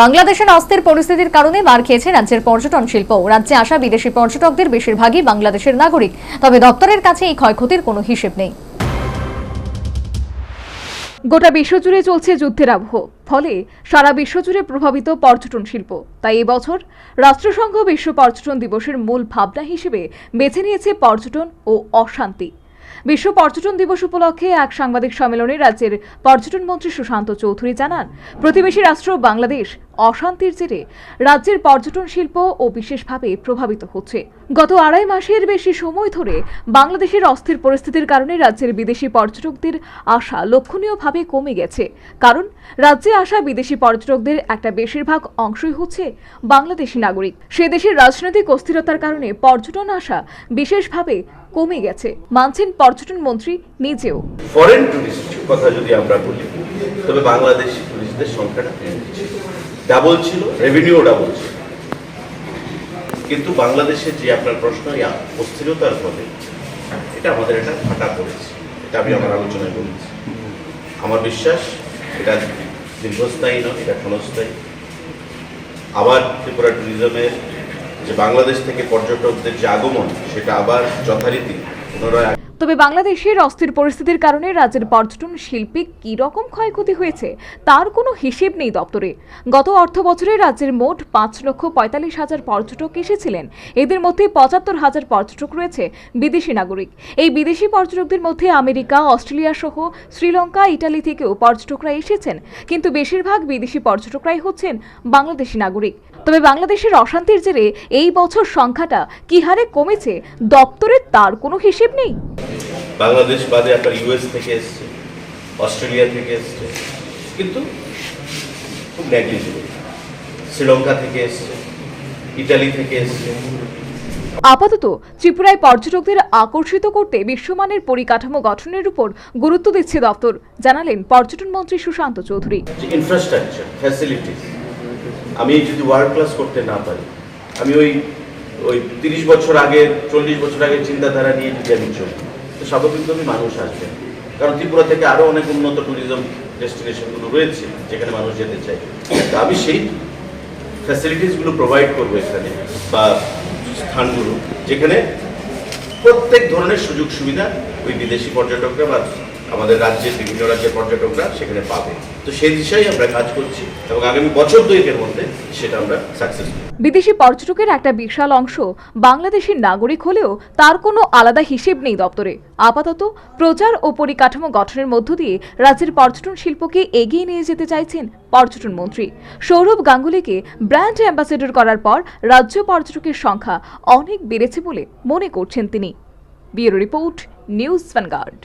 বাংলাদেশের অস্থির পরিস্থিতির কারণে মার খেয়েছে রাজ্যের পর্যটন শিল্প। রাজ্যে আসা বিদেশি পর্যটকদের বেশিরভাগই বাংলাদেশের নাগরিক। তবে দপ্তরের কাছে এই ক্ষয়ক্ষতির কোনো হিসেব নেই। গোটা বিশ্বজুড়ে চলছে যুদ্ধের আবহ। ফলে সারা বিশ্বজুড়ে প্রভাবিত পর্যটন শিল্প। তাই এবছর রাষ্ট্রসংঘ বিশ্ব পর্যটন দিবসের মূল ভাবনা হিসেবে বেছে নিয়েছে পর্যটন ও অশান্তি। বিশ্ব পর্যটন দিবস উপলক্ষে এক সাংবাদিক সম্মেলনে রাজ্যের পর্যটন মন্ত্রী সুশান্ত চৌধুরী জানান, প্রতিবেশী রাষ্ট্র বাংলাদেশ অশান্তির জেরে রাজ্যের পর্যটন শিল্প ও বিশেষভাবে প্রভাবিত হচ্ছে। গত আড়াই মাসের বেশি সময় ধরে বাংলাদেশের অস্থির পরিস্থিতির কারণে রাজ্যের বিদেশি পর্যটকদের আশা লক্ষণীয়ভাবে কমে গেছে। কারণ, রাজ্যে আসা বিদেশি পর্যটকদের একটা বেশিরভাগ অংশই হচ্ছে বাংলাদেশি নাগরিক। সে দেশের রাজনৈতিক অস্থিরতার কারণে পর্যটন আসা বিশেষভাবে কমে গেছে। মানছেন পর্যটন মন্ত্রী নিজেও। ফরেন টুরিস্ট কথা যদি আমরা বলি, তবে বাংলাদেশি টুরিস্টদের সংখ্যাটা ডাবল ছিল রেভিনিউ ডাবল ছিল। কিন্তু বাংলাদেশে যে আপনার প্রশ্ন অস্থিরতার ফলে এটা আমাদের একটা ফাটা পড়েছে। এটা আমি আমার আলোচনায় বলেছি। আমার বিশ্বাস, এটা দীর্ঘস্থায়ী নয়, এটা ক্ষণস্থায়ী। আবার ত্রিপুরা ট্যুরিজমের যে বাংলাদেশ থেকে পর্যটকদের যে আগমন সেটা আবার যথারীতি পুনরায় তবে বাংলাদেশের অস্থির পরিস্থিতির কারণে রাজ্যের পর্যটন শিল্পে কী রকম ক্ষয়ক্ষতি হয়েছে, তার কোনো হিসেব নেই দপ্তরে। গত অর্থ বছরে রাজ্যের মোট পাঁচ লক্ষ পঁয়তাল্লিশ হাজার পর্যটক এসেছিলেন। এদের মধ্যে পঁচাত্তর হাজার পর্যটক রয়েছে বিদেশি নাগরিক। এই বিদেশি পর্যটকদের মধ্যে আমেরিকা, অস্ট্রেলিয়া সহ শ্রীলঙ্কা, ইটালি থেকেও পর্যটকরা এসেছেন। কিন্তু বেশিরভাগ বিদেশি পর্যটকরাই হচ্ছেন বাংলাদেশি নাগরিক। তবে বাংলাদেশের অশান্তির জেরে এই বছর সংখ্যাটা কি হারে কমেছে দপ্তরের তার কোনো হিসেব নেই? বাংলাদেশ বাদে আপনার ইউএস থেকে এসছে অস্ট্রেলিয়া থেকে এসছে কিন্তু খুব নেগলিজিবল শ্রীলঙ্কা থেকে এসছে ইটালি থেকে এসছে। আপাতত ত্রিপুরায় পর্যটকদের আকর্ষিত করতে বিশ্বমানের পরিকাঠামো গঠনের উপর গুরুত্ব দিচ্ছে দপ্তর জানালেন পর্যটন মন্ত্রী সুশান্ত চৌধুরী। ইনফ্রাস্ট্রাকচার ফ্যাসিলিটিস আমি যদি ওয়ার্ল্ড ক্লাস করতে না পারি আমি ওই ওই তিরিশ বছর আগে চল্লিশ বছর আগে চিন্তাধারা নিয়ে যদি আমি চলি স্বাভাবিকভাবেই মানুষ আসবে কারণ ত্রিপুরা থেকে আরও অনেক উন্নত ট্যুরিজম ডেস্টিনেশনগুলো রয়েছে যেখানে মানুষ যেতে চায়। আমি সেই ফ্যাসিলিটিসগুলো প্রোভাইড করব এখানে বা স্থানগুলো যেখানে প্রত্যেক ধরনের সুযোগ সুবিধা ওই বিদেশি পর্যটকরা বা আমাদের রাজ্যের বিভিন্ন রাজ্যের পর্যটকরা সেখানে পাবে। তো সেই দিশাই আমরা কাজ করছি এবং আগামী বছর দুয়েকের মধ্যে সেটা আমরা সাকসেস বিদেশি পর্যটকের একটা বিশাল অংশ বাংলাদেশের নাগরিক হলেও তার কোনো আলাদা হিসেব নেই দপ্তরে। আপাতত প্রচার ও পরিকাঠামো গঠনের মধ্য দিয়ে রাজ্যের পর্যটন শিল্পকে এগিয়ে নিয়ে যেতে চাইছেন পর্যটন মন্ত্রী। সৌরভ গাঙ্গুলিকে ব্র্যান্ড অ্যাম্বাসেডর করার পর রাজ্য পর্যটকের সংখ্যা অনেক বেড়েছে বলে মনে করছেন তিনি। Bureau report, news vanguard.